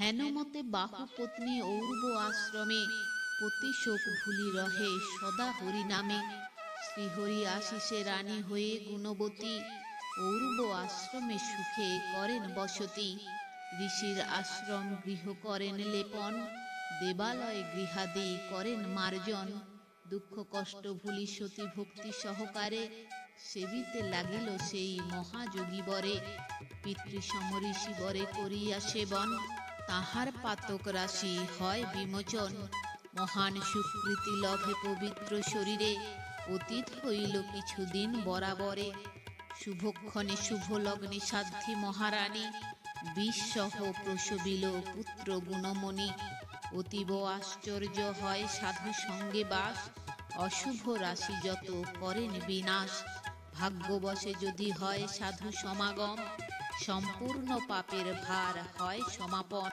হেনমতে বাহু পত্নী ঔর্ব আশ্রমে পতি শোক ভুলি রহে সদা হরি নামে শ্রীহরি আশিসে রানী হয়ে গুণবতী ঔর্ব আশ্রমে সুখে করেন বসতি। ঋষির আশ্রম গৃহ করেন লেপন, দেবালয় গৃহাদি করেন মার্জন। দুঃখ কষ্ট ভুলি সতী ভক্তি সহকারে সেবিতে লাগিল সেই মহাযোগী বরে। পিতৃসম ঋষি বরে করিয়া সেবন। তাহার পাতক রাশি হয় বিমোচন। মহান সুকৃতি লভে পবিত্র শরীরে অতীত হইল কিছুদিন বরাবরে। শুভক্ষণে শুভ লগ্নে সাধ্যী মহারানী বিশ্বহ প্রসবিল পুত্র গুণমণি। অতীব আশ্চর্য হয় সাধু সঙ্গে বাস। অশুভ রাশি যত করেন বিনাশ। ভাগ্যবশে যদি হয় সাধু সমাগম, সম্পূর্ণ পাপের ভার হয় সমাপন।